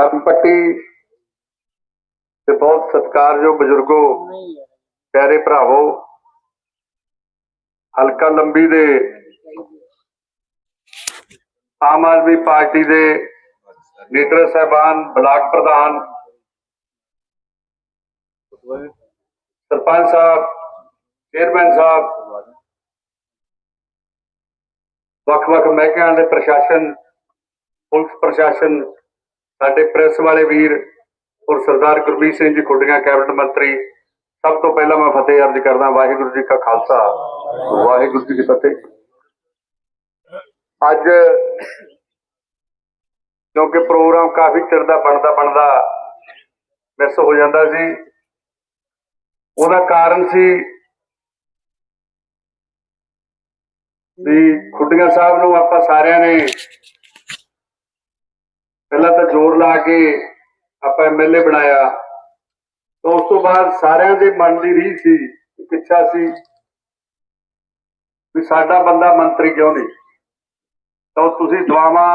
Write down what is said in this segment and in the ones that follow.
ਕਰਮ ਪੱਟੀ ਤੇ ਬਹੁਤ ਸਤਿਕਾਰਯੋਗ ਬਜ਼ੁਰਗੋ, ਪਿਆਰੇ ਭਰਾਵੋ, ਹਲਕਾ ਲੰਬੀ ਦੇ ਆਮ ਆਦਮੀ ਪਾਰਟੀ ਦੇ ਲੀਡਰ ਸਾਹਿਬਾਨ, ਬਲਾਕ ਪ੍ਰਧਾਨ, ਸਰਪੰਚ ਸਾਹਿਬ, ਚੇਅਰਮੈਨ ਸਾਹਿਬ, ਵੱਖ-ਵੱਖ ਮਹਿਕਮਿਆਂ ਦੇ ਪ੍ਰਸ਼ਾਸਨ, ਪੁਲਿਸ ਪ੍ਰਸ਼ਾਸਨ ਸਾਡੇ ਪ੍ਰੈਸ ਵਾਲੇ ਵੀਰ ਔਰ ਸਰਦਾਰ ਗੁਰਬੀਰ ਸਿੰਘ ਜੀ ਖੁੱਡੀਆਂ, ਕੈਬਨਿਟ ਮੰਤਰੀ, ਸਭ ਤੋਂ ਪਹਿਲਾਂ ਮੈਂ ਫਤਿਹ ਅਰਜ਼ ਕਰਦਾ ਵਾਹਿਗੁਰੂ ਜੀ ਕਾ ਖਾਲਸਾ, ਵਾਹਿਗੁਰੂ ਜੀ ਕੀ ਫਤਿਹ। ਅੱਜ ਕਿਉਂਕਿ ਪ੍ਰੋਗਰਾਮ ਕਾਫੀ ਚਿਰ ਦਾ ਬਣਦਾ ਬਣਦਾ ਮਿਸ ਹੋ ਜਾਂਦਾ ਸੀ। ਉਹਦਾ ਕਾਰਨ ਸੀ ਵੀ ਖੁੱਡੀਆਂ ਸਾਹਿਬ ਨੂੰ ਆਪਾਂ ਸਾਰਿਆਂ ਨੇ ਪਹਿਲਾਂ ਤਾਂ ਜ਼ੋਰ ਲਾ ਕੇ ਆਪਾਂ ਐਮਐਲਏ ਬਣਾਇਆ। ਤਾਂ ਉਸ ਤੋਂ ਬਾਅਦ ਸਾਰਿਆਂ ਦੇ ਮਨ ਦੀ ਰੀਝ ਸੀ ਇੱਕ ਇੱਛਾ ਸੀ ਵੀ ਸਾਡਾ ਬੰਦਾ ਮੰਤਰੀ ਕਿਉਂ ਨਹੀਂ? ਤਾਂ ਤੁਸੀਂ ਦੁਆਵਾਂ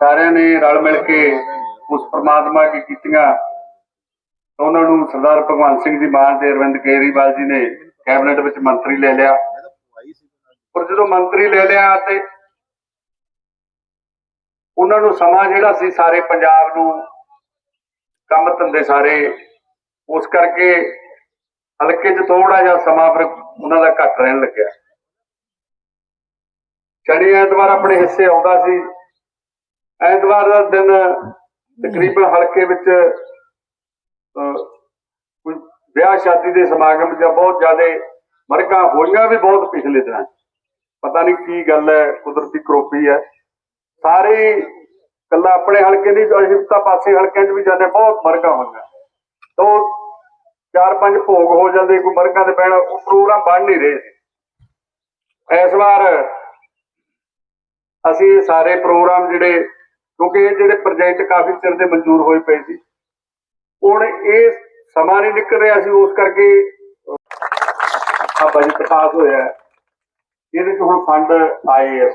ਸਾਰਿਆਂ ਨੇ ਰਲ ਮਿਲ ਕੇ ਉਸ ਪ੍ਰਮਾਤਮਾ ਕੀ ਕੀਤੀਆਂ। ਉਹਨਾਂ ਨੂੰ ਸਰਦਾਰ ਭਗਵੰਤ ਸਿੰਘ ਜੀ ਮਾਨ ਤੇ ਅਰਵਿੰਦ ਕੇਜਰੀਵਾਲ ਜੀ ਨੇ ਕੈਬਨਿਟ ਵਿੱਚ ਮੰਤਰੀ ਲੈ ਲਿਆ। ਪਰ ਜਦੋਂ ਮੰਤਰੀ ਲੈ ਲਿਆ ਤੇ ਉਹਨਾਂ ਨੂੰ ਸਮਾਂ ਜਿਹੜਾ ਸੀ ਸਾਰੇ ਪੰਜਾਬ ਨੂੰ ਕੰਮ ਧੰਦੇ ਸਾਰੇ, ਉਸ ਕਰਕੇ ਹਲਕੇ 'ਚ ਥੋੜਾ ਜਿਹਾ ਸਮਾਂ ਫਿਰ ਉਹਨਾਂ ਦਾ ਘੱਟ ਰਹਿਣ ਲੱਗਿਆ। ਸ਼ਨੀ ਐਤਵਾਰ ਆਪਣੇ ਹਿੱਸੇ ਆਉਂਦਾ ਸੀ। ਐਤਵਾਰ ਦਾ ਦਿਨ ਤਕਰੀਬਨ ਹਲਕੇ ਵਿੱਚ ਕੋਈ ਵਿਆਹ ਸ਼ਾਦੀ ਦੇ ਸਮਾਗਮ ਜਾਂ ਬਹੁਤ ਜ਼ਿਆਦਾ ਮਰਕਾਂ ਹੋਈਆਂ ਵੀ ਬਹੁਤ ਪਿਛਲੇ ਦਿਨਾਂ ਪਤਾ ਨਹੀਂ ਕੀ ਗੱਲ ਹੈ, ਕੁਦਰਤੀ ਕਰੋਪੀ ਹੈ। ਸਾਰੇ ਕੱਲਾ ਆਪਣੇ ਹਲਕੇ ਨਹੀਂ ਅਸੀਂ ਤਾਂ ਪਾਸੇ ਹਲਕਿਆਂ 'ਚ ਵੀ ਜਾਂਦੇ, ਬਹੁਤ ਮਰਕਾਂ ਹੋਈਆਂ ਤੋਂ ਚਾਰ, ਪੰਜ ਭੋਗ ਹੋ ਜਾਂਦੇ, ਕੋਈ ਮਰਕਾਂ ਦੇ ਪੈਣ, ਉਹ ਪ੍ਰੋਗਰਾਮ ਬਣ ਨਹੀਂ ਰਹੇ। ਸੀ ਇਸ ਵਾਰ ਅਸੀਂ ਸਾਰੇ ਪ੍ਰੋਗਰਾਮ ਜਿਹੜੇ, ਕਿਉਂਕਿ ਇਹ ਜਿਹੜੇ ਪ੍ਰੋਜੈਕਟ ਕਾਫੀ ਚਿਰ ਦੇ ਮਨਜ਼ੂਰ ਹੋਏ ਪਏ ਸੀ। ਹੁਣ ਇਹ ਸਮਾਂ ਨਹੀਂ ਨਿਕਲ ਰਿਹਾ ਸੀ, ਉਸ ਕਰਕੇ ਆ ਬਜਟ ਪਾਸ ਹੋਇਆ। ਇਹਦੇ ਚ ਹੁਣ ਫੰਡ ਆਏ ਆ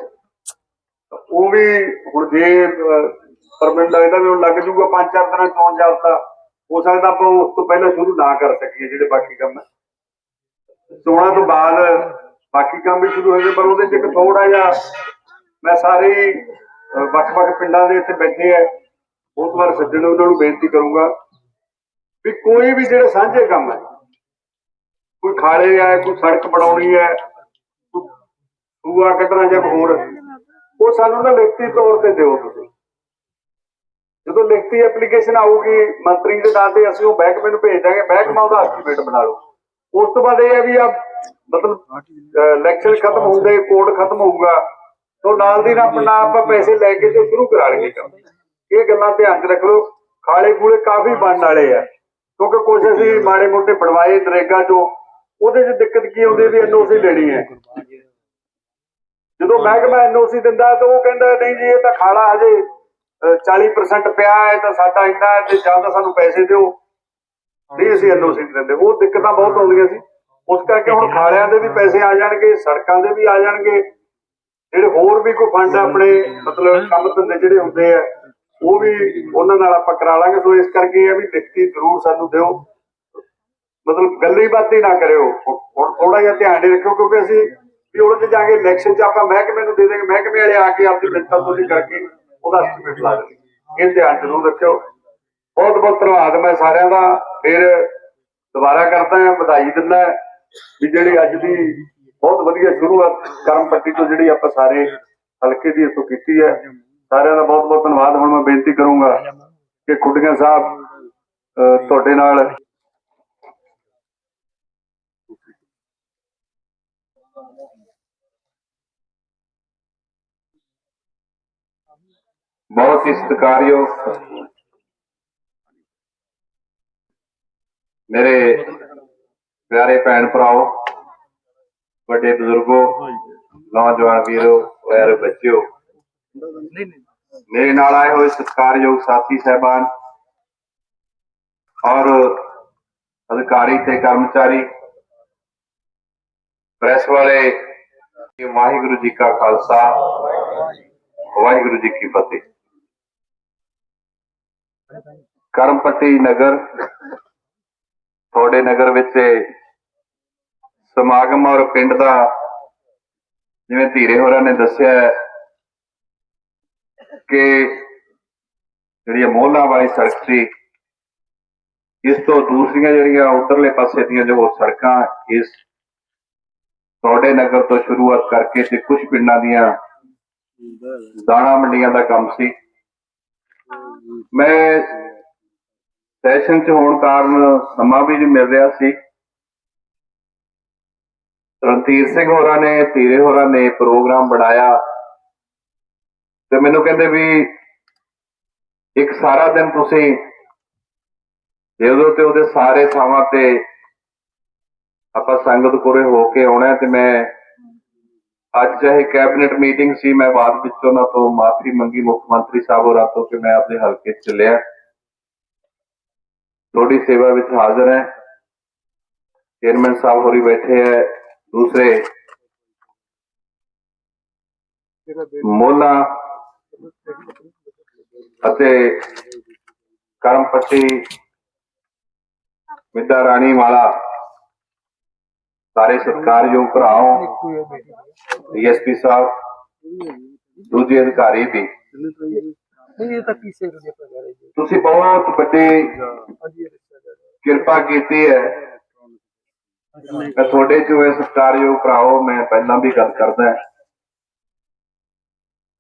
ਉਹ ਵੀ ਹੁਣ ਜੇ ਪਰਮਿਟ ਲੱਗਦਾ ਵੀ ਹੁਣ ਲੱਗ ਜੂਗਾ ਪੰਜ ਚਾਰ ਦਿਨਾਂ ਚੋਣ ਜਾਬਤਾ ਹੋ ਸਕਦਾ ਆਪਾਂ ਉਸ ਤੋਂ ਪਹਿਲਾਂ ਸ਼ੁਰੂ ਨਾ ਕਰ ਸਕੀਏ ਜਿਹੜੇ ਬਾਕੀ ਕੰਮ ਹੈ। ਚੋਣਾਂ ਤੋਂ ਬਾਅਦ ਬਾਕੀ ਕੰਮ ਵੀ ਸ਼ੁਰੂ ਹੋਏ ਪਰ ਉਹਦੇ ਚ ਇੱਕ ਥੋੜਾ ਜਿਹਾ ਮੈਂ ਸਾਰੇ ਵੱਖ-ਵੱਖ ਪਿੰਡਾਂ ਦੇ ਇੱਥੇ ਬੈਠੇ ਆ, ਬਹੁਤ ਵਾਰ ਸੱਜਣ ਉਹਨਾਂ ਨੂੰ ਬੇਨਤੀ ਕਰੂੰਗਾ ਵੀ ਕੋਈ ਵੀ ਜਿਹੜੇ ਸਾਂਝੇ ਕੰਮ ਹੈ, ਕੋਈ ਖਾਲੇ ਹੈ ਕੋਈ ਸੜਕ ਬਣਾਉਣੀ ਹੈ, ਕੋਈ ਕੱਢਣਾ ਜਾਂ ਹੋਰ ਉਹ ਸਾਨੂੰ ਨਾ ਲਿਖਤੀ ਤੌਰ ਤੇ ਦਿਓ ਤੁਸੀਂ। ਜਦੋਂ ਲਿਖਤੀ ਐਪਲੀਕੇਸ਼ਨ ਆਊਗੀ, ਮੰਤਰੀ ਦੇ ਨਾਂ ਤੇ ਅਸੀਂ ਉਹ ਮਹਿਕਮੇ ਨੂੰ ਭੇਜ ਦਾਂਗੇ ਮਹਿਕਮਾ ਉਹਦਾ ਐਸਟੀਮੇਟ ਬਣਾ ਲਓ। ਉਸ ਤੋਂ ਬਾਅਦ ਇਹ ਹੈ ਵੀ ਆ, ਮਤਲਬ ਇਲੈਕਸ਼ਨ ਖਤਮ ਹੁੰਦੇ ਕੋਡ ਖਤਮ ਹੋਊਗਾ, ਤੋਂ ਨਾਲ ਦੀ ਆਪਣਾ ਆਪਾਂ ਪੈਸੇ ਲੈ ਕੇ ਤੇ ਸ਼ੁਰੂ ਕਰਾ ਲਈਏ ਕੰਮ। ਇਹ ਗੱਲਾਂ ਧਿਆਨ 'ਚ ਰੱਖ ਲਓ। ਖਾਲੇ ਖੂਲੇ ਕਾਫੀ ਬਣਨ ਵਾਲੇ ਆ। ਕਿਉਂਕਿ ਕੁਛ ਅਸੀਂ ਮਾੜੇ ਮੋਟੇ ਬਣਵਾਏ ਨਰੇਗਾ ਚੋਂ, ਉਹਦੇ 'ਚ ਦਿੱਕਤ ਕੀ ਆਉਂਦੀ ਵੀ ਐਨਓਸੀ ਲੈਣੀ ਹੈ। ਜਦੋਂ ਮਹਿਕਮਾ ਐਨਓਸੀ ਦਿੰਦਾ ਤਾਂ ਉਹ ਕਹਿੰਦਾ ਨਹੀਂ ਜੀ ਇਹ ਤਾਂ ਖਾਲਾ ਹਜੇ ਅਹ, 40% ਪਿਆ ਹੈ ਤਾਂ ਸਾਡਾ ਇੰਨਾ ਹੈ ਤੇ ਜਾਂ ਤਾਂ ਸਾਨੂੰ ਪੈਸੇ ਦਿਓ। ਨਹੀਂ ਅਸੀਂ ਐਨਓਸੀ ਨਹੀਂ ਦਿੰਦੇ। ਉਹ ਦਿੱਕਤਾਂ ਬਹੁਤ ਆਉਂਦੀਆਂ ਸੀ। ਉਸ ਕਰਕੇ ਹੁਣ ਖਾਲਿਆਂ ਦੇ ਵੀ ਪੈਸੇ ਆ ਜਾਣਗੇ ਸੜਕਾਂ ਦੇ ਵੀ ਆ ਜਾਣਗੇ। ਜਿਹੜੇ ਹੋਰ ਵੀ ਕੋਈ ਫੰਡ ਆਪਣੇ ਮਤਲਬ ਕੰਮ ਧੰਦੇ ਜਿਹੜੇ ਹੁੰਦੇ ਆ ਉਹ ਵੀ ਉਹਨਾਂ ਨਾਲ ਆਪਾਂ ਕਰਾ ਲਾਂਗੇ। ਸੋ ਇਸ ਕਰਕੇ ਇਹ ਆ ਵੀ ਲਿਖਤੀ ਜ਼ਰੂਰ ਸਾਨੂੰ ਦਿਓ। ਮਤਲਬ ਗੱਲੀ ਬਾਤੀ ਨਾ ਕਰਿਓ। ਹੁਣ ਥੋੜਾ ਜਿਹਾ ਧਿਆਨ ਦੇ ਰੱਖਿਓ ਕਿਉਂਕਿ ਅਸੀਂ ਵੀ ਉਲਝ ਜਾਗੇ ਇਲੈਕਸ਼ਨ 'ਚ ਆਪਾਂ ਮਹਿਕਮੇ ਨੂੰ ਦੇ ਦੇਂਗੇ ਮਹਿਕਮੇ ਵਾਲੇ ਆ ਕੇ ਆਪਣੀ ਮਿੰਤਾਂ ਤੋਲੀ ਕਰਕੇ ਉਹਦਾ ਐਸਟੀਮੇਟ ਲਾ ਦੇਣਗੇ। ਇਹ ਧਿਆਨ ਜ਼ਰੂਰ ਰੱਖਿਓ। ਬਹੁਤ ਬਹੁਤ ਧੰਨਵਾਦ ਮੈਂ ਸਾਰਿਆਂ ਦਾ। ਫਿਰ ਦੁਬਾਰਾ ਕਰਦਾ ਹਾਂ, ਵਧਾਈ ਦਿੰਦਾ ਵੀ ਜਿਹੜੀ ਅੱਜ ਦੀ ਬਹੁਤ ਵਧੀਆ ਸ਼ੁਰੂਆਤ ਕਰਮ ਪੱਟੀ ਤੋਂ ਜਿਹੜੀ ਆਪਾਂ ਸਾਰੇ ਹਲਕੇ ਦੀ ਇੱਥੋਂ ਕੀਤੀ ਹੈ। ਸਾਰਿਆਂ ਦਾ ਬਹੁਤ ਬਹੁਤ ਧੰਨਵਾਦ। ਹੁਣ ਮੈਂ ਬੇਨਤੀ ਕਰੂੰਗਾ ਕਿ ਖੁੱਡੀਆਂ ਸਾਹਿਬ ਤੁਹਾਡੇ ਨਾਲ ਬਹੁਤ ਹੀ ਸਤਿਕਾਰਯੋਗ ਮੇਰੇ ਪਿਆਰੇ ਭੈਣ ਭਰਾਓ, ਵੱਡੇ ਬਜ਼ੁਰਗੋ, ਨੌਜਵਾਨ ਵੀਰੋ ਪਿਆਰੇ ਬੱਚਿਓ, ਮੇਰੇ ਨਾਲ ਆਏ ਹੋਏ ਸਤਿਕਾਰਯੋਗ ਸਾਥੀ ਸਹਿਬਾਨ ਔਰ ਅਧਿਕਾਰੀ ਤੇ ਕਰਮਚਾਰੀ, ਪ੍ਰੈਸ ਵਾਲੇ, ਵਾਹਿਗੁਰੂ ਜੀ ਕਾ ਖਾਲਸਾ, ਵਾਹਿਗੁਰੂ ਜੀ ਕੀ ਫਤਿਹ। ਕਰਮਪਤੀ ਨਗਰ, ਤੁਹਾਡੇ ਨਗਰ ਵਿੱਚ ਸਮਾਗਮ ਔਰ ਪਿੰਡ ਦਾ ਜਿਵੇਂ ਧੀਰੇ ਹੋਰਾਂ ਨੇ ਦੱਸਿਆ ਹੈ ਕਿ ਜਿਹੜੀ ਮੋਹਲਾ ਵਾਲੀ ਸੜਕ ਸੀ, ਇਸ ਤੋਂ ਦੂਸਰੀਆਂ ਜਿਹੜੀਆਂ ਉਧਰਲੇ ਪਾਸੇ ਦੀਆਂ ਜੋ ਸੜਕਾਂ, ਇਸ ਤੁਹਾਡੇ ਨਗਰ ਤੋਂ ਸ਼ੁਰੂਆਤ ਕਰਕੇ ਤੇ ਕੁਝ ਪਿੰਡਾਂ ਦੀਆਂ ਦਾਣਾ ਮੰਡੀਆਂ ਦਾ ਕੰਮ ਸੀ। ਮੈਂ ਸੈਸ਼ਨ ਚ ਹੋਣ ਕਾਰਨ ਸਮਾਂ ਵੀ ਨਹੀਂ ਮਿਲ ਰਿਹਾ ਸੀ। ਰਣਧੀਰ ਸਿੰਘ ਹੋਰਾਂ ਨੇ, ਧੀਰੇ ਹੋਰਾਂ ਨੇ ਪ੍ਰੋਗਰਾਮ ਬਣਾਇਆ ਤੇ ਮੈਨੂੰ ਕਹਿੰਦੇ ਵੀ ਇੱਕ ਸਾਰਾ ਦਿਨ ਤੁਸੀਂ ਜਦੋਂ ਤੇ ਉਹਦੇ ਸਾਰੇ ਥਾਵਾਂ ਤੇ ਆਪਾਂ ਸੰਗਤ ਕੋਲੇ ਹੋ ਕੇ ਆਉਣਾ ਤੇ ਮੈਂ ਅੱਜ ਇਹ ਕੈਬਨਿਟ ਮੀਟਿੰਗ ਸੀ, ਮੈਂ ਬਾਅਦ ਵਿੱਚ ਉਹਨਾਂ ਤੋਂ ਮਾਫੀ ਮੰਗੀ, ਮੁੱਖ ਮੰਤਰੀ ਸਾਹਿਬ ਹੋਰਾਂ ਤੋਂ ਕਿ ਮੈਂ ਆਪਣੇ ਹਲਕੇ 'ਚ ਚੱਲਿਆ। ਤੁਹਾਡੀ ਸੇਵਾ ਵਿੱਚ ਹਾਜ਼ਰ ਹੈ। ਚੇਅਰਮੈਨ ਸਾਹਿਬ ਹੋਰੀ ਬੈਠੇ ਹੈ, ਦੂਸਰੇ ਮੋਲਾ ਅਤੇ ਕਰਮਪਤੀ ਵਿਦਾ ਰਾਣੀ ਵਾਲਾ। ਸਾਰੇ ਸਤਿਕਾਰਯੋਗ ਭਰਾਓ ਡੀਐਸਪੀ ਸਾਹਿਬ ਦੂਜੇ ਅਧਿਕਾਰੀ ਵੀ। ਤੁਸੀਂ ਬਹੁਤ ਵੱਡੀ ਕਿਰਪਾ ਕੀਤੀ ਹੈ। ਮੈਂ ਤੁਹਾਡੇ ਚੋਂ ਇਹ ਸਤਿਕਾਰਯੋਗ ਭਰਾਓ ਮੈਂ ਪਹਿਲਾਂ ਵੀ ਗੱਲ ਕਰਦਾ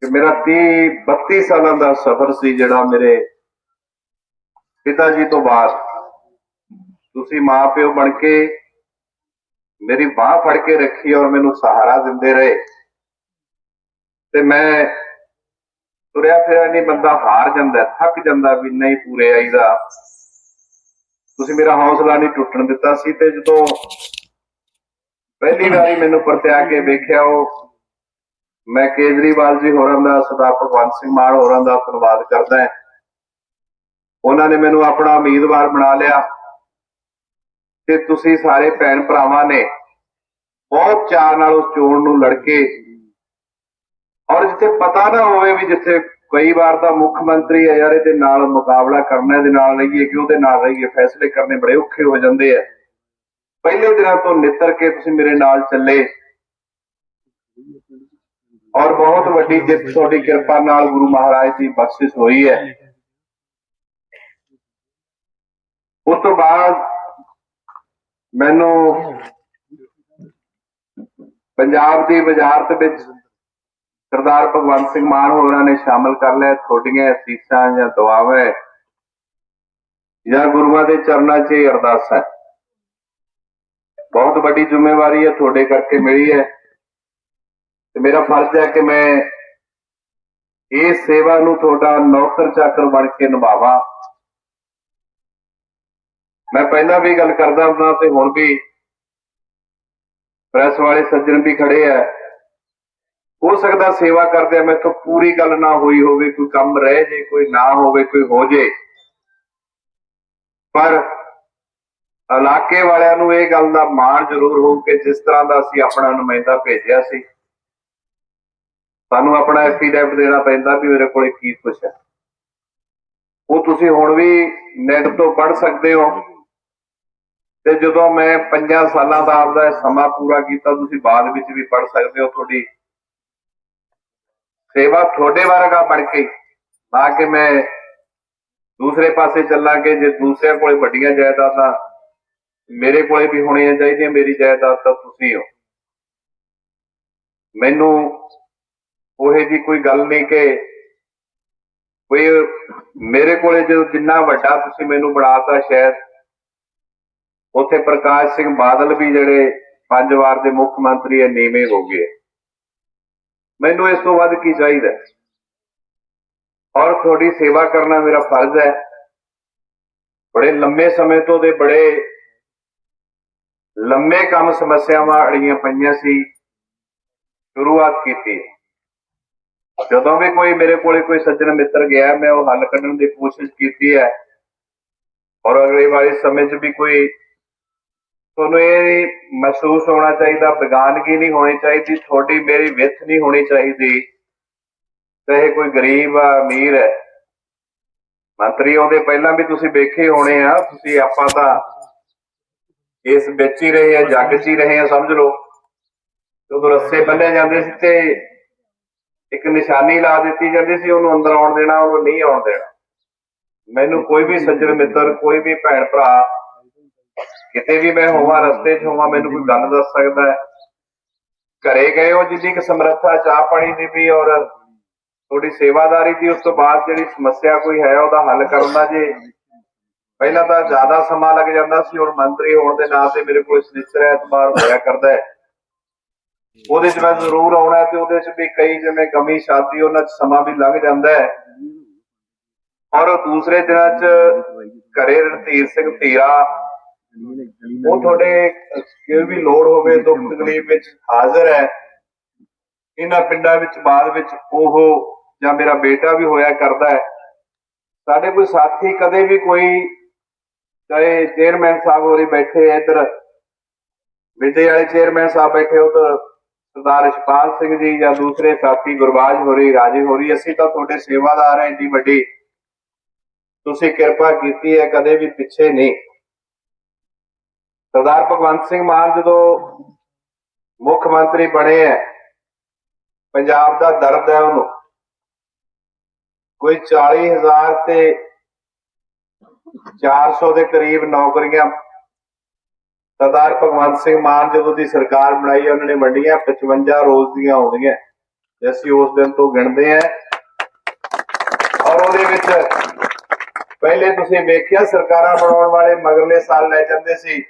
ਕਿ ਮੇਰਾ 30 32 ਸਾਲਾਂ ਦਾ ਸਫ਼ਰ ਸੀ ਜਿਹੜਾ ਮੇਰੇ ਪਿਤਾ ਜੀ ਤੋਂ ਬਾਅਦ। ਤੁਸੀਂ ਮਾਂ ਪਿਓ ਬਣ ਕੇ ਮੇਰੀ ਬਾਹ ਫੜ ਕੇ ਰੱਖੀ ਔਰ ਮੈਨੂੰ ਸਹਾਰਾ ਦਿੰਦੇ ਰਹੇ। ਤੇ ਮੈਂ ਤੁਰਿਆ ਫਿਰਿਆ ਨਹੀਂ, ਬੰਦਾ ਹਾਰ ਜਾਂਦਾ ਥੱਕ ਜਾਂਦਾ ਵੀ ਨਹੀਂ ਪੂਰੇ ਆਈਦਾ। ਤੁਸੀਂ ਮੇਰਾ ਹੌਸਲਾ ਨਹੀਂ ਟੁੱਟਣ ਦਿੱਤਾ ਸੀ ਤੇ ਜਦੋਂ ਪਹਿਲੀ ਵਾਰੀ ਮੈਨੂੰ ਪਰਤਿਆ ਕੇ ਵੇਖਿਆ, ਉਹ ਮੈਂ ਕੇਜਰੀਵਾਲ ਜੀ ਹੋਰਾਂ ਦਾ, ਸਰਦਾਰ ਭਗਵੰਤ ਸਿੰਘ ਮਾਨ ਹੋਰਾਂ ਦਾ ਧੰਨਵਾਦ ਕਰਦਾ ਹਾਂ। ਉਹਨਾਂ ਨੇ ਮੈਨੂੰ ਆਪਣਾ ਉਮੀਦਵਾਰ ਬਣਾ ਲਿਆ। ਤੇ ਤੁਸੀਂ ਸਾਰੇ ਭੈਣ ਭਰਾਵਾਂ ਨੇ ਬਹੁਤ ਚਾਅ ਨਾਲ ਉਸ ਚੋਣ ਨੂੰ ਲੜ ਕੇ ਔਰ ਜਿੱਥੇ ਪਤਾ ਨਾ ਹੋਵੇ ਵੀ ਜਿੱਥੇ ਕਈ ਵਾਰ ਤਾਂ ਮੁੱਖ ਮੰਤਰੀ ਹੈ ਯਾਰ ਇਹਦੇ ਨਾਲ ਮੁਕਾਬਲਾ ਕਰਨਾ ਇਹਦੇ ਨਾਲ ਰਹੀਏ ਕਿ ਉਹਦੇ ਨਾਲ ਰਹੀਏ, ਫੈਸਲੇ ਕਰਨੇ ਬੜੇ ਔਖੇ ਹੋ ਜਾਂਦੇ ਆ। ਪਹਿਲੇ ਦਿਨਾਂ ਤੋਂ ਨਿੱਤਰ ਕੇ ਤੁਸੀਂ ਮੇਰੇ ਨਾਲ ਚੱਲੇ ਔਰ ਬਹੁਤ ਵੱਡੀ ਜਿੱਤ ਤੁਹਾਡੀ ਕਿਰਪਾ ਨਾਲ ਗੁਰੂ ਮਹਾਰਾਜ ਦੀ ਬਖਸ਼ਿਸ਼ ਹੋਈ ਹੈ। ਉਸ ਤੋਂ ਬਾਅਦ ਮੈਨੂੰ ਪੰਜਾਬ ਦੀ ਵਜ਼ਾਰਤ ਵਿੱਚ ਸਰਦਾਰ ਭਗਵੰਤ ਸਿੰਘ ਮਾਨ ਹੋਰਾਂ ਨੇ ਸ਼ਾਮਲ ਕਰ ਲਿਆ। ਤੁਹਾਡੀਆਂ ਅਸੀਸਾਂ ਜਾਂ ਦੁਆਵਾਂ ਜਾਂ ਗੁਰੂਆਂ ਦੇ ਚਰਨਾਂ 'ਚ ਇਹ ਅਰਦਾਸ ਹੈ। ਬਹੁਤ ਵੱਡੀ ਜ਼ਿੰਮੇਵਾਰੀ ਹੈ, ਤੁਹਾਡੇ ਕਰਕੇ ਮਿਲੀ ਹੈ। ਤੇ ਮੇਰਾ ਫਰਜ਼ ਹੈ ਕਿ ਮੈਂ ਇਹ ਸੇਵਾ ਨੂੰ ਤੁਹਾਡਾ ਨੌਕਰ ਚਾਕਰ ਬਣ ਕੇ ਨਿਭਾਵਾਂ। ਮੈਂ ਪਹਿਲਾਂ ਵੀ ਗੱਲ ਕਰਦਾ ਹੁੰਦਾ ਤੇ ਹੁਣ ਵੀ ਪ੍ਰੈਸ ਵਾਲੇ ਸੱਜਣ ਵੀ ਖੜੇ ਆ ਹੋ ਸਕਦਾ ਸੇਵਾ ਕਰਦੇ ਆ, ਮੈਥੋਂ ਪੂਰੀ ਗੱਲ ਨਾ ਹੋਈ ਹੋਵੇ, ਕੋਈ ਕੰਮ ਰਹਿ ਜੇ, ਕੋਈ ਨਾ ਹੋਵੇ, ਕੋਈ ਹੋ ਜੇ। ਪਰ ਇਲਾਕੇ ਵਾਲਿਆਂ ਨੂੰ ਇਹ ਗੱਲ ਦਾ ਮਾਣ ਜ਼ਰੂਰ ਹੋ ਕਿ ਜਿਸ ਤਰ੍ਹਾਂ ਦਾ ਅਸੀਂ ਆਪਣਾ ਨੁਮਾਇੰਦਾ ਭੇਜਿਆ ਸੀ, ਸਾਨੂੰ ਆਪਣਾ ਐਫੀਡੈਵਿਟ ਦੇਣਾ ਪੈਂਦਾ ਵੀ ਮੇਰੇ ਕੋਲੇ ਕੀ ਕੁਛ ਹੈ। ਉਹ ਤੁਸੀਂ ਹੁਣ ਵੀ ਨੈਟ ਤੋਂ ਪੜ੍ਹ ਸਕਦੇ ਹੋ। ਤੇ ਜਦੋਂ ਮੈਂ 5 ਸਾਲਾਂ ਦਾ ਆਪਦਾ ਸਮਾਂ ਪੂਰਾ ਕੀਤਾ, ਤੁਸੀਂ ਬਾਅਦ ਵਿੱਚ ਵੀ ਪੜ੍ਹ ਸਕਦੇ ਹੋ ਤੁਹਾਡੀ। ਸੇਵਾ ਤੁਹਾਡੇ ਵਰਗਾ ਬਣ ਕੇ, ਨਾ ਕਿ ਮੈਂ ਦੂਸਰੇ ਪਾਸੇ ਚੱਲਾਂਗੇ ਜੇ ਦੂਸਰਿਆਂ ਕੋਲੇ ਵੱਡੀਆਂ ਜਾਇਦਾਦਾਂ ਮੇਰੇ ਕੋਲੇ ਵੀ ਹੋਣੀਆਂ ਚਾਹੀਦੀਆਂ, ਮੇਰੀ ਜਾਇਦਾਦ ਤਾਂ ਤੁਸੀਂ ਹੋ। ਮੈਨੂੰ ਉਹੇ ਜੀ ਕੋਈ ਗੱਲ ਨਹੀਂ ਕਿ ਕੋਈ ਮੇਰੇ ਕੋਲੇ ਜਦੋਂ ਜਿੰਨਾ ਵੱਡਾ ਤੁਸੀਂ ਮੈਨੂੰ ਬਣਾਤਾ ਸ਼ਾਇਦ ਉੱਥੇ ਪ੍ਰਕਾਸ਼ ਸਿੰਘ ਬਾਦਲ ਵੀ ਜਿਹੜੇ ਪੰਜ ਵਾਰ ਦੇ ਮੁੱਖ ਮੰਤਰੀ ਐ, ਨੀਵੇਂ ਹੋ ਗਏ। ਮੈਨੂੰ ਇਸ ਤੋਂ ਵੱਧ ਕੀ ਚਾਹੀਦਾ ਔਰ ਤੁਹਾਡੀ ਸੇਵਾ ਕਰਨਾ ਮੇਰਾ ਫਰਜ਼ ਹੈ। ਬੜੇ ਲੰਮੇ ਸਮੇਂ ਤੋਂ ਦੇ ਬੜੇ ਲੰਮੇ ਕੰਮ ਸਮੱਸਿਆਵਾਂ ਅੜੀਆਂ ਪਈਆਂ ਸੀ। ਸ਼ੁਰੂਆਤ ਕੀਤੀ। ਜਦੋਂ ਵੀ ਕੋਈ ਮੇਰੇ ਕੋਲੇ ਕੋਈ ਸੱਜਣ ਮਿੱਤਰ ਗਿਆ, ਮੈਂ ਉਹ ਹੱਲ ਕੱਢਣ ਦੀ ਕੋਸ਼ਿਸ਼ ਕੀਤੀ ਹੈ। ਔਰ ਅਗਲੇ ਵਾਲੇ ਸਮੇਂ 'ਚ ਵੀ ਕੋਈ ਤੁਹਾਨੂੰ ਇਹ ਮਹਿਸੂਸ ਹੋਣਾ ਚਾਹੀਦਾ, ਬੇਗਾਨਗੀ ਨਹੀਂ ਹੋਣੀ ਚਾਹੀਦੀ, ਤੁਹਾਡੀ ਮੇਰੀ ਵਿੱਥ ਨਹੀਂ ਹੋਣੀ ਚਾਹੀਦੀ। ਚਾਹੇ ਕੋਈ ਗਰੀਬ ਆ ਅਮੀਰ ਹੈ। ਮੰਤਰੀ ਉਹਦੇ ਪਹਿਲਾਂ ਵੀ ਤੁਸੀਂ ਵੇਖੇ ਹੋਣੇ ਆ, ਤੁਸੀਂ ਆਪਾਂ ਤਾਂ ਇਸ ਵਿੱਚ ਹੀ ਰਹੇ ਆ, ਜੱਗ 'ਚ ਹੀ ਰਹੇ ਆ, ਸਮਝ ਲਓ। ਜਦੋਂ ਰੱਸੇ ਬੰਨੇ ਜਾਂਦੇ ਸੀ ਤੇ ਇੱਕ ਨਿਸ਼ਾਨੀ ਲਾ ਦਿੱਤੀ ਜਾਂਦੀ ਸੀ, ਉਹਨੂੰ ਅੰਦਰ ਆਉਣ ਦੇਣਾ, ਉਹਨੂੰ ਨਹੀਂ ਆਉਣ ਦੇਣਾ। ਮੈਨੂੰ ਕੋਈ ਵੀ ਸੱਜਣ ਮਿੱਤਰ, ਕੋਈ ਵੀ ਭੈਣ ਭਰਾ ਕਿਤੇ ਵੀ ਮੈਂ ਹੋਵਾਂ, ਰਸਤੇ 'ਚ ਹੋਵਾਂ, ਮੈਨੂੰ ਕੋਈ ਗੱਲ ਦੱਸ ਸਕਦਾ ਹੈ? ਘਰੇ ਗਏ ਹੋ ਜਿੰਨੀ ਕੁ ਸਮਰੱਥਾ, ਚਾਹ ਪਾਣੀ ਦੀ ਵੀ ਔਰ ਤੁਹਾਡੀ ਸੇਵਾਦਾਰੀ ਦੀ, ਉਸ ਤੋਂ ਬਾਅਦ ਜਿਹੜੀ ਸਮੱਸਿਆ ਕੋਈ ਹੈ, ਉਹਦਾ ਹੱਲ ਕਰਨ ਦਾ ਜੇ? ਪਹਿਲਾਂ ਤਾਂ ਜ਼ਿਆਦਾ ਸਮਾਂ ਲੱਗ ਜਾਂਦਾ ਸੀ, ਹੁਣ ਮੰਤਰੀ ਹੋਣ ਦੇ ਨਾਂ ਤੇ ਮੇਰੇ ਕੋਲ ਸਨਿਚਰ ਐਤਵਾਰ ਹੋਇਆ ਕਰਦਾ ਹੈ। ਉਹਦੇ 'ਚ ਮੈਂ ਜ਼ਰੂਰ ਆਉਣਾ ਤੇ ਉਹਦੇ 'ਚ ਵੀ ਕਈ ਜਿਵੇਂ ਕਮੀ, ਸ਼ਾਦੀ, ਉਹਨਾਂ 'ਚ ਸਮਾਂ ਵੀ ਲੱਗ ਜਾਂਦਾ ਹੈ। ਔਰ ਦੂਸਰੇ ਦਿਨਾਂ 'ਚ ਘਰੇ ਰਣਧੀਰ ਸਿੰਘ ਧੀਰਾ ਉਹ ਤੁਹਾਡੇ ਕੋਈ ਵੀ ਲੋੜ ਹੋਵੇ ਦੁੱਖ ਤਕਲੀਫ ਵਿੱਚ ਹਾਜ਼ਰ ਹੈ, ਇਹਨਾਂ ਪਿੰਡਾਂ ਵਿੱਚ ਬਾਅਦ ਵਿੱਚ ਉਹ ਜਾਂ ਮੇਰਾ ਬੇਟਾ ਵੀ ਹੋਇਆ ਕਰਦਾ ਹੈ। ਸਾਡੇ ਕੋਈ ਸਾਥੀ ਕਦੇ ਵੀ ਕੋਈ ਚਾਹੇ ਚੇਅਰਮੈਨ ਸਾਹਿਬ ਹੋਰੀ ਬੈਠੇ ਇੱਧਰ, ਵਿਜੇ ਵਾਲੇ ਚੇਅਰਮੈਨ ਸਾਹਿਬ ਬੈਠੇ ਹੋ ਸਰਦਾਰ ਇਸ਼ਪਾਲ ਸਿੰਘ ਜੀ ਜਾਂ ਦੂਸਰੇ ਸਾਥੀ ਗੁਰਬਾਜ ਹੋਰੀ, ਰਾਜੇ ਹੋਰੀ, ਅਸੀਂ ਤਾਂ ਤੁਹਾਡੇ ਸੇਵਾਦਾਰ ਹਾਂ ਇੰਨੀ ਵੱਡੀ। ਤੁਸੀਂ ਕਿਰਪਾ ਕੀਤੀ ਹੈ, ਕਦੇ ਵੀ ਪਿੱਛੇ ਨਹੀਂ। ਸਰਦਾਰ ਭਗਵੰਤ ਸਿੰਘ ਮਾਨ ਜਦੋਂ ਮੁੱਖ ਮੰਤਰੀ ਬਣੇ ਹੈ ਪੰਜਾਬ ਦਾ ਦਰਦ ਹੈ ਉਹਨੂੰ। ਕੋਈ 40000 ਤੇ 400 ਦੇ ਕਰੀਬ ਨੌਕਰੀਆਂ ਸਰਦਾਰ ਭਗਵੰਤ ਸਿੰਘ ਮਾਨ ਜਦੋਂ ਦੀ ਸਰਕਾਰ ਬਣਾਈ ਹੈ, ਉਹਨਾਂ ਨੇ ਵੰਡੀਆਂ 55 ਰੋਜ਼ ਦੀਆਂ ਆਉਂਦੀਆਂ ਅਸੀਂ ਉਸ ਦਿਨ ਤੋਂ ਗਿਣਦੇ ਆਂ ਔਰ ਉਹਦੇ ਵਿੱਚ ਪਹਿਲੇ ਤੁਸੀਂ ਵੇਖਿਆ ਸਰਕਾਰਾਂ ਬਣਾਉਣ ਵਾਲੇ ਮਗਰਲੇ ਸਾਲ ਲੈ ਜਾਂਦੇ ਸੀ।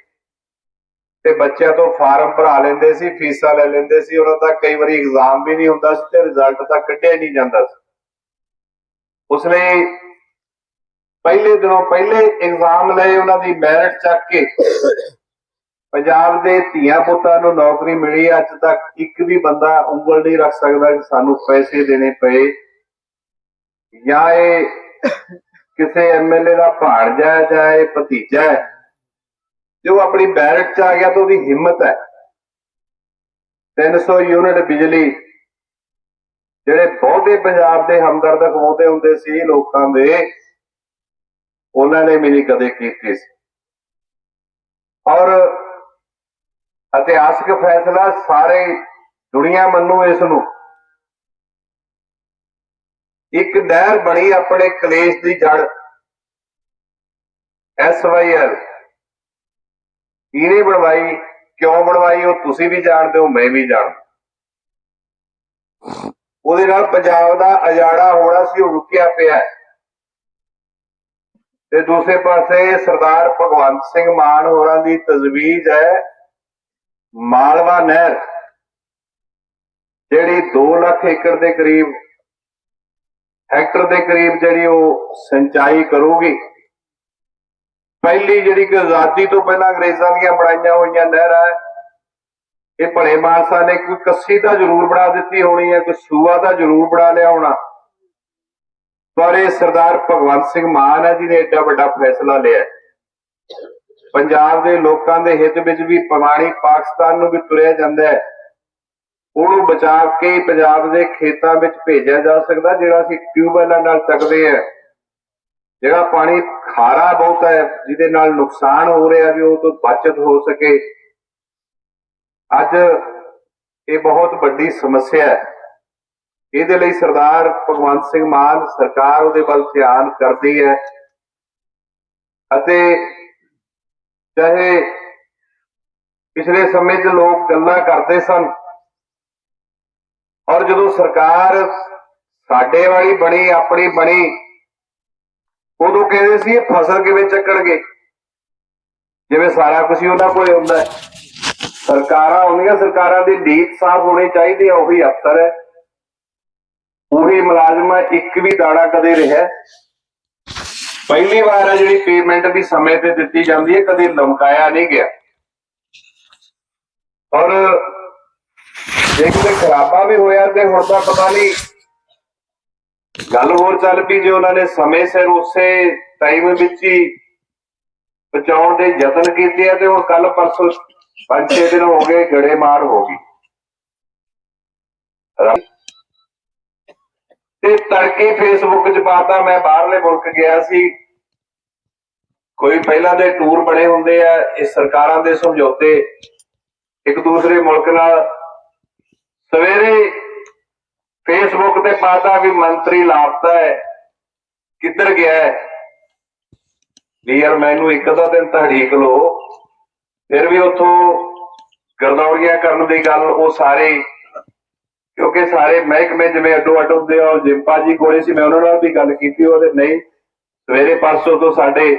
ਤੇ ਬੱਚਿਆਂ ਤੋਂ ਫਾਰਮ ਭਰਾ ਲੈਂਦੇ ਸੀ, ਫੀਸਾਂ ਲੈ ਲੈਂਦੇ ਸੀ, ਉਹਨਾਂ ਦਾ ਕਈ ਵਾਰੀ ਐਗਜ਼ਾਮ ਵੀ ਨਹੀਂ ਹੁੰਦਾ ਸੀ ਤੇ ਰਿਜ਼ਲਟ ਤਾਂ ਕੱਢਿਆ ਨਹੀਂ ਜਾਂਦਾ ਸੀ। ਉਸ ਲਈ ਪਹਿਲੇ ਦਿਨੋਂ ਪਹਿਲੇ ਐਗਜ਼ਾਮ ਲਏ ਉਹਨਾਂ ਦੀ ਮੈਰਿਟ ਚੱਕ ਕੇ। ਪੰਜਾਬ ਦੇ ਧੀਆਂ ਪੁੱਤਾਂ ਨੂੰ ਨੌਕਰੀ ਮਿਲੀ, ਅੱਜ ਤੱਕ ਇੱਕ ਵੀ ਬੰਦਾ ਉਂਗਲ ਨਹੀਂ ਰੱਖ ਸਕਦਾ ਕਿ ਸਾਨੂੰ ਪੈਸੇ ਦੇਣੇ ਪਏ। ਜਾਂ ਇਹ ਕਿਸੇ ਐਮਐਲਏ ਦਾ ਭਾਣਜਾ ਹੈ ਜਾਂ ਇਹ ਭਤੀਜਾ ਹੈ। ਉਹ ਆਪਣੀ ਬੈਰਕ ਚ ਆ ਗਿਆ ਤਾਂ ਉਹਦੀ ਹਿੰਮਤ ਹੈ। 300 ਯੂਨਿਟ ਬਿਜਲੀ, ਜਿਹੜੇ ਬਹੁਤੇ ਪੰਜਾਬ ਦੇ ਹਮਦਰਦ ਕਮਾਉਂਦੇ ਹੁੰਦੇ ਸੀ ਲੋਕਾਂ ਦੇ, ਉਹਨਾਂ ਨੇ ਵੀ ਨਹੀਂ ਕਦੇ ਕੀਤੀ ਸੀ। ਔਰ ਇਤਿਹਾਸਕ ਫੈਸਲਾ ਸਾਰੇ ਦੁਨੀਆ ਮੰਨੂ ਇਸ ਨੂੰ ਇੱਕ ਨਹਿਰ ਬਣੀ ਆਪਣੇ ਕਲੇਸ਼ ਦੀ ਜੜ ਐਸ ਵਾਈ ਬਣਵਾਈ, ਕਿਉਂ ਬਣਵਾਈ, ਉਹ ਤੁਸੀਂ ਵੀ ਜਾਣਦੇ ਹੋ, ਮੈਂ ਵੀ ਜਾਣਦਾ। ਉਹਦੇ ਨਾਲ ਪੰਜਾਬ ਦਾ ਅਜਾੜਾ ਹੋਣਾ ਸੀ, ਉਹ ਰੁਕਿਆ ਪਿਆ। ਤੇ ਦੂਸਰੇ ਪਾਸੇ ਸਰਦਾਰ ਭਗਵੰਤ ਸਿੰਘ ਮਾਨ ਹੋਰਾਂ ਦੀ ਤਜਵੀਜ਼ ਹੈ, ਮਾਲਵਾ ਨਹਿਰ, ਜਿਹੜੀ 2 ਲੱਖ ਏਕੜ ਦੇ ਕਰੀਬ, ਹੈਕਟਰ ਦੇ ਕਰੀਬ ਜਿਹੜੀ ਉਹ ਸਿੰਚਾਈ ਕਰੂਗੀ। ਪਹਿਲੀ ਜਿਹੜੀ ਕਿ ਆਜ਼ਾਦੀ ਤੋਂ ਪਹਿਲਾਂ ਅੰਗਰੇਜ਼ਾਂ ਦੀਆਂ ਬਣਾਈਆਂ ਹੋਈਆਂ ਨਹਿਰਾਂ ਇਹ ਭਲੇ ਮਾਨਸਾ ਨੇ ਕੋਈ ਕੱਸੀ ਤਾਂ ਜ਼ਰੂਰ ਬਣਾ ਦਿੱਤੀ ਹੋਣੀ ਹੈ, ਕੋਈ ਸੂਆ ਤਾਂ ਜ਼ਰੂਰ ਬਣਾ ਲਿਆ ਹੋਣਾ। ਪਰ ਇਹ ਸਰਦਾਰ ਭਗਵੰਤ ਸਿੰਘ ਮਾਨ ਹੈ ਜਿਹਨੇ ਏਡਾ ਵੱਡਾ ਫੈਸਲਾ ਲਿਆ ਪੰਜਾਬ ਦੇ ਲੋਕਾਂ ਦੇ ਹਿੱਤ ਵਿੱਚ ਵੀ ਪਮਾਣੀ ਪਾਕਿਸਤਾਨ ਨੂੰ ਵੀ ਤੁਰਿਆ ਜਾਂਦਾ ਹੈ। ਉਹਨੂੰ ਬਚਾ ਕੇ ਪੰਜਾਬ ਦੇ ਖੇਤਾਂ ਵਿੱਚ ਭੇਜਿਆ ਜਾ ਸਕਦਾ, ਜਿਹੜਾ ਅਸੀਂ ਟਿਊਬਵੈਲਾਂ ਨਾਲ ਚੱਕਦੇ ਹਾਂ। ਜਿਹੜਾ ਪਾਣੀ ਖਾਰਾ ਬਹੁਤ ਹੈ, ਜਿਹਦੇ ਨਾਲ ਨੁਕਸਾਨ ਹੋ ਰਿਹਾ ਵੀ ਉਹ ਤੋਂ ਬਚਤ ਹੋ ਸਕੇ। ਅੱਜ ਇਹ ਬਹੁਤ ਵੱਡੀ ਸਮੱਸਿਆ ਹੈ। ਇਹਦੇ ਲਈ ਸਰਦਾਰ ਭਗਵੰਤ ਸਿੰਘ ਮਾਨ ਸਰਕਾਰ ਉਹਦੇ ਵੱਲ ਧਿਆਨ ਕਰਦੀ ਹੈ ਅਤੇ ਚਾਹੇ ਪਿਛਲੇ ਸਮੇਂ 'ਚ ਲੋਕ ਗੱਲਾਂ ਕਰਦੇ ਸਨ ਔਰ ਜਦੋਂ ਸਰਕਾਰ ਸਾਡੇ ਵਾਲੀ ਬਣੀ, ਆਪਣੀ ਬਣੀ ਉਦੋਂ ਕਹਿੰਦੇ ਸੀ, ਇਹ ਫਸਲ ਕਿਵੇਂ ਚੱਕਣਗੇ? ਜਿਵੇਂ ਸਾਰਾ ਕੁਝ ਉਹਨਾਂ ਕੋਲੇ ਹੁੰਦਾ ਹੈ। ਸਰਕਾਰਾਂ ਹੁੰਦੀਆਂ ਸਰਕਾਰਾਂ ਦੀ ਨੀਤ ਸਾਫ਼ ਹੋਣੀ ਚਾਹੀਦੀ ਹੈ, ਉਹੀ ਅਫਸਰ ਹੈ। ਉਹੀ ਮੁਲਾਜ਼ਮ ਹੈ, ਇੱਕ ਵੀ ਦਾਣਾ ਕਦੇ ਰਿਹਾ ਪਹਿਲੀ ਵਾਰ ਹੈ ਜਿਹੜੀ ਪੇਮੈਂਟ ਵੀ ਸਮੇਂ ਤੇ ਦਿੱਤੀ ਜਾਂਦੀ ਹੈ, ਕਦੇ ਲਮਕਾਇਆ ਨਹੀਂ ਗਿਆ। ਔਰ ਜੇ ਕਿਤੇ ਖਰਾਬਾ ਵੀ ਹੋਇਆ ਤੇ ਹੁਣ ਤਾਂ ਪਤਾ ਨਹੀਂ ਗੱਲ ਹੋਰ ਚੱਲ ਪਈ ਜੇ ਉਹਨਾਂ ਨੇ ਸਮੇਂ ਸਿਰ ਉਸੇ ਟਾਈਮ ਵਿੱਚ ਹੀ ਬਚਾਉਣ ਦੇ ਯਤਨ ਕੀਤੇ ਆ ਤੇ ਹੁਣ ਕੱਲ ਪਰਸੋਂ ਪੰਜ ਛੇ ਦਿਨ ਹੋ ਗਏ, ਗੜੇਮਾਰ ਹੋ ਗਈ। ਤੇ ਤੜਕੇ ਫੇਸਬੁੱਕ 'ਚ ਪਾਤਾ, ਮੈਂ ਬਾਹਰਲੇ ਮੁਲਕ ਗਿਆ ਸੀ। ਕੋਈ ਪਹਿਲਾਂ ਦੇ ਟੂਰ ਬਣੇ ਹੁੰਦੇ ਆ, ਇਹ ਸਰਕਾਰਾਂ ਦੇ ਸਮਝੌਤੇ। ਇੱਕ ਦੂਸਰੇ ਮੁਲਕ ਨਾਲ ਸਵੇਰੇ ਫੇਸਬੁੱਕ ਤੇ ਪਾਤਾ ਵੀ ਮੰਤਰੀ ਲਾਪਤਾ ਹੈ। ਕਿੱਧਰ ਗਿਆ ਹੈ? ਵੀ ਯਾਰ ਮੈਨੂੰ ਇੱਕ ਅੱਧਾ ਦਿਨ ਤਾਂ ਢੀਕ ਲੋ ਫਿਰ ਵੀ ਉਥੋਂ ਗਰਦੌਰੀਆਂ ਕਰਨ ਦੀ ਗੱਲ ਉਹ ਸਾਰੇ, ਕਿਉਂਕਿ ਸਾਰੇ ਮਹਿਕਮੇ ਜਿਵੇਂ ਅੱਡੋ ਅੱਡ ਹੁੰਦੇ ਆ ਜਿੰਪਾ ਜੀ ਕੋਲੇ ਸੀ, ਮੈਂ ਉਹਨਾਂ ਨਾਲ ਵੀ ਗੱਲ ਕੀਤੀ ਉਹਦੇ ਨਹੀਂ, ਸਵੇਰੇ ਪਰਸੋਂ ਤੋਂ ਸਾਡੇ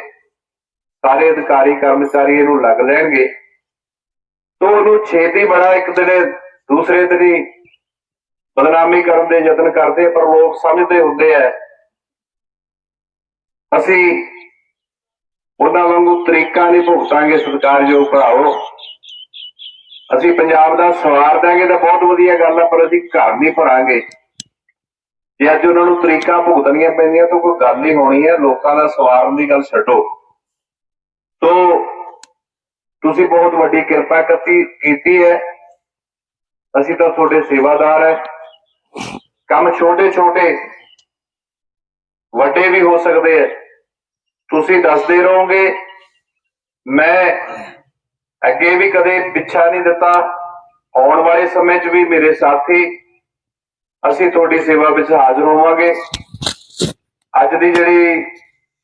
ਸਾਰੇ ਅਧਿਕਾਰੀ, ਕਰਮਚਾਰੀ ਇਹਨੂੰ ਲੱਗ ਲੈਣਗੇ। ਤੋਂ ਉਹਨੂੰ ਛੇਤੀ ਬੜਾ ਇੱਕ ਦਿਨ, ਦੂਸਰੇ ਦਿਨ ਹੀ ਬਦਨਾਮੀ ਕਰਨ ਦੇ ਯਤਨ ਕਰਦੇ ਪਰ ਲੋਕ ਸਮਝਦੇ ਹੁੰਦੇ ਆ। ਅਸੀਂ ਉਹਨਾਂ ਵਾਂਗੂ ਤਰੀਕਾ ਨਹੀਂ ਭੁਗਤਾਂਗੇ, ਸਤਿਕਾਰਯੋਗ ਭਰਾਓ ਅਸੀਂ ਪੰਜਾਬ ਦਾ ਸਵਾਰ ਦਾਂਗੇ ਤਾਂ ਬਹੁਤ ਵਧੀਆ ਗੱਲ ਆ, ਪਰ ਅਸੀਂ ਘਰ ਨਹੀਂ ਭਰਾਂਗੇ। ਜੇ ਅੱਜ ਉਹਨਾਂ ਨੂੰ ਤਰੀਕਾ ਭੁਗਤਣੀਆਂ ਪੈਂਦੀਆਂ ਤਾਂ ਕੋਈ ਗੱਲ ਨਹੀਂ ਹੋਣੀ ਹੈ ਲੋਕਾਂ ਦਾ ਸਵਾਰਨ ਦੀ ਗੱਲ ਛੱਡੋ। ਤੋ, ਤੁਸੀਂ ਬਹੁਤ ਵੱਡੀ ਕਿਰਪਾ ਕੀਤੀ ਹੈ। ਅਸੀਂ ਤਾਂ ਤੁਹਾਡੇ ਸੇਵਾਦਾਰ ਹੈ ਕੰਮ ਛੋਟੇ ਛੋਟੇ ਵੱਡੇ ਵੀ ਹੋ ਸਕਦੇ ਹੈ ਤੁਸੀਂ ਦੱਸਦੇ ਰਹੋਗੇ। ਮੈਂ ਅੱਗੇ ਵੀ ਕਦੇ ਪਿੱਛਾ ਨਹੀਂ ਦਿੱਤਾ। ਆਉਣ ਵਾਲੇ ਸਮੇਂ 'ਚ ਵੀ ਮੇਰੇ ਸਾਥੀ, ਅਸੀਂ ਤੁਹਾਡੀ ਸੇਵਾ ਵਿੱਚ ਹਾਜ਼ਰ ਹੋਵਾਂਗੇ। ਅੱਜ ਦੀ ਜਿਹੜੀ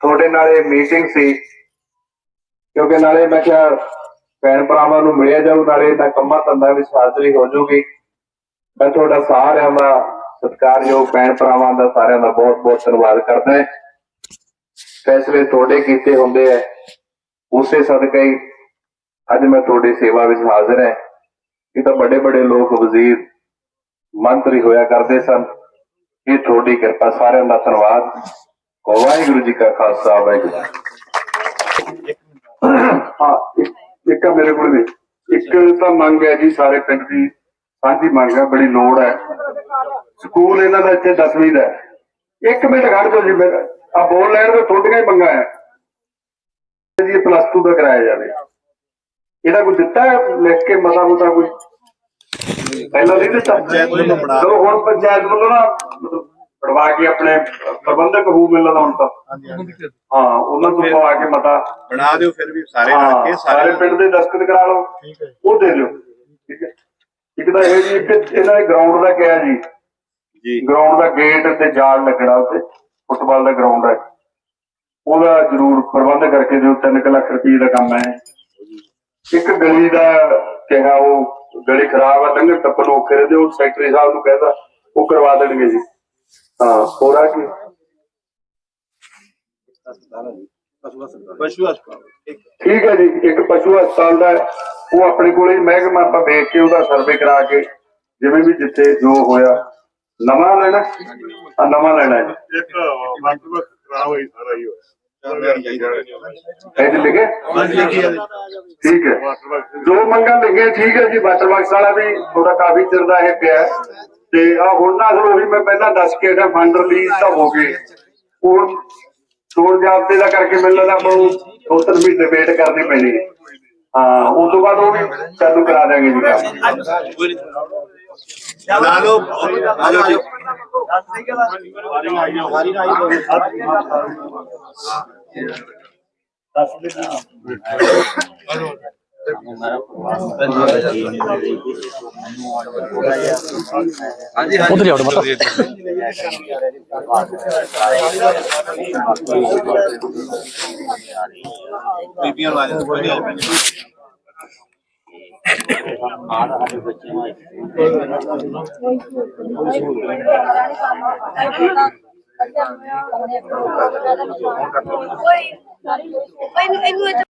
ਤੁਹਾਡੇ ਨਾਲ ਇਹ ਮੀਟਿੰਗ ਸੀ, ਕਿਉਂਕਿ ਨਾਲੇ ਮੈਂ ਕਿਹਾ ਭੈਣ ਭਰਾਵਾਂ ਨੂੰ ਮਿਲਿਆ ਜਾਊ, ਨਾਲੇ ਇਹਨਾਂ ਕੰਮਾਂ ਧੰਦਾ ਵਿੱਚ ਹਾਜ਼ਰੀ ਹੋ ਜਾਊਗੀ। ਮੈਂ ਤੁਹਾਡਾ ਸਾਰਿਆਂ ਦਾ ਸਤਿਕਾਰਯੋਗ ਭੈਣ ਭਰਾਵਾਂ ਦਾ ਸਾਰਿਆਂ ਦਾ ਬਹੁਤ ਬਹੁਤ ਧੰਨਵਾਦ ਕਰਦਾ ਹਾਂ। ਫੈਸਲੇ ਤੁਹਾਡੇ ਕੀਤੇ ਹੁੰਦੇ ਐ ਉਸੇ ਸਦਕਾ ਹੀ ਅੱਜ ਮੈਂ ਤੁਹਾਡੀ ਸੇਵਾ ਵਿੱਚ ਹਾਜ਼ਰ ਹਾਂ। ਇਹ ਤਾਂ ਵੱਡੇ ਵੱਡੇ ਲੋਕ ਵਜ਼ੀਰ, ਮੰਤਰੀ ਹੋਇਆ ਕਰਦੇ ਸਨ। ਇਹ ਤੁਹਾਡੀ ਕਿਰਪਾ ਸਾਰਿਆਂ ਦਾ ਧੰਨਵਾਦ। ਵਾਹਿਗੁਰੂ ਜੀ ਕਾ ਖਾਲਸਾ, ਵਾਹਿਗੁਰੂ ਹਾਂ, ਇੱਕ- ਮੇਰੇ ਕੋਲ ਵੀ। ਇੱਕ ਤਾਂ ਮੰਗ ਹੈ ਜੀ, ਸਾਰੇ ਪਿੰਡ ਦੀ ਸਾਂਝੀ ਮੰਗ ਹੈ, ਬੜੀ ਲੋੜ ਹੈ। ਸਕੂਲ ਇਹਨਾਂ ਦਾ ਇੱਥੇ 10ਵੀਂ ਦਾ। ਇੱਕ ਮਿੰਟ ਖੜ ਜਾਓ ਜੀ ਮੇਰਾ ਆ ਬੋਲ ਲੈਣ ਤੋਂ ਤੁਹਾਡੀਆਂ ਹੀ ਮੰਗਾਂ ਹੈ। ਜੀ ਪਲੱਸ 2 ਦਾ ਕਰਾਇਆ ਜਾਵੇ। ਇਹਦਾ ਕੋਈ ਦਿੱਤਾ ਲਿਖ ਕੇ ਮਤਾ ਮੁਤਾ ਕੋਈ? ਪਹਿਲਾਂ ਨਹੀਂ ਦਿੱਤਾ। ਚਲੋ ਹੁਣ ਪੰਚਾਇਤ ਵੱਲੋਂ ਨਾ ਪੜਵਾ ਕੇ ਆਪਣੇ ਪ੍ਰਬੰਧਕ ਹੂ ਮਿਲਣਾ ਹੁਣ ਤਾਂ। ਹਾਂ ਉਹਨਾਂ ਤੋਂ ਪਵਾ ਕੇ ਮਤਾ। ਬਣਾ ਦਿਓ ਫਿਰ ਵੀ ਸਾਰੇ ਰਲ ਕੇ ਸਾਰੇ ਪਿੰਡ ਦੇ ਦਸਤਖਤ ਕਰਾ ਲਓ। ਉਹ ਦੇ ਦਿਓ। ਠੀਕ ਹੈ। ਇੱਕ ਤਾਂ ਇਹ ਜੀ ਇੱਕ ਇਹਨਾਂ ਦੇ ਗਰਾਊਂਡ ਦਾ ਕਿਹਾ ਜੀ ਜੀ। ਗਰਾਊਂਡ ਦਾ ਗੇਟ ਤੇ ਜਾਲ ਲੱਗਣਾ ਉੱਤੇ ਫੁੱਟਬਾਲ ਦਾ ਗਰਾਊਂਡ ਹੈ। ਉਹਦਾ ਜ਼ਰੂਰ ਪ੍ਰਬੰਧ ਕਰਕੇ ਦਿਓ 3 ਲੱਖ ਰੁਪਏ ਦਾ ਕੰਮ ਹੈ। ਇੱਕ ਗਲੀ ਦਾ ਕਿਹਾ ਉਹ ਗਲੀ ਖਰਾਬ ਹੈ ਲੰਘਣ ਟੱਪਣ ਨੂੰ ਔਖੇ ਰਹਿੰਦੇ ਉਹ ਸੈਕਟਰੀ ਸਾਹਿਬ ਨੂੰ ਕਹਿੰਦਾ ਉਹ ਕਰਵਾ ਦੇਣਗੇ ਜੀ। ਹਾਂ ਹੋਰਾ ਕੀ? ਪਸ਼ੂ ਹਸਪਤਾਲ। ਠੀਕ ਹੈ। ਠੀਕ ਹੈ ਜੀ ਇੱਕ ਪਸ਼ੂ ਹਸਪਤਾਲ ਦਾ ਉਹ ਆਪਣੇ ਕੋਲੇ ਮਹਿਕਮਾ ਆਪਾਂ ਵੇਖ ਕੇ ਉਹਦਾ ਸਰਵੇ ਕਰਾ ਕੇ ਜਿਵੇਂ ਵੀ ਜਿੱਥੇ ਜੋ ਹੋਇਆ ਨਵਾਂ ਲੈਣਾ? ਆ ਨਵਾਂ ਲੈਣਾ ਹੈ ਇੱਕ ਮੰਤਵ ਖਰਾਬ ਹੋਈ ਸਾਰਾ ਹੀ ਹੋਇਆ। ਇਹ ਲਿਖੇ। ਠੀਕ ਹੈ। ਜੋ ਮੰਗਾਂ ਲਿਖੇ ਠੀਕ ਹੈ ਜੀ। ਵਾਟਰ ਬਾਕਸ ਵਾਲਾ ਵੀ ਥੋੜਾ ਕਾਫੀ ਚਿਰ ਦਾ ਇਹ ਪਿਆ ਹੈ। ਤੇ ਆ ਹੁਣ ਨਾ ਅਸਲ ਉਹੀ ਮੈਂ ਪਹਿਲਾਂ ਦੱਸ ਕੇ ਇਹਦਾ ਫੰਡ ਰਿਲੀਜ਼ ਤਾਂ ਹੋ ਗਏ। ਹੁਣ ਚੋਣ ਜਾਬਤੇ ਦਾ ਕਰਕੇ ਮੈਨੂੰ ਲੱਗਦਾ ਆਪਾਂ ਨੂੰ ਦੋ ਮਹੀਨੇ ਵੇਟ ਕਰਨੀ ਪੈਣੀ ਹੈ। ਹਾਂ ਉਸ ਤੋਂ ਬਾਅਦ ਉਹ ਵੀ ਚਾਲੂ ਕਰਾ ਦਿਆਂਗੇ ਜੀ। ਕੰਮ ਲਾ ਲਓ। ਆ ਜਾਓ ਜੀ। ਉਧਰ ਜਾਓ। ਮਤਾ ਬੀਬੀਆਂ ਲਾ ਜਾਓ ਕੋਈ ਨਹੀਂ ਕੋਈ ਇਹਨੂੰ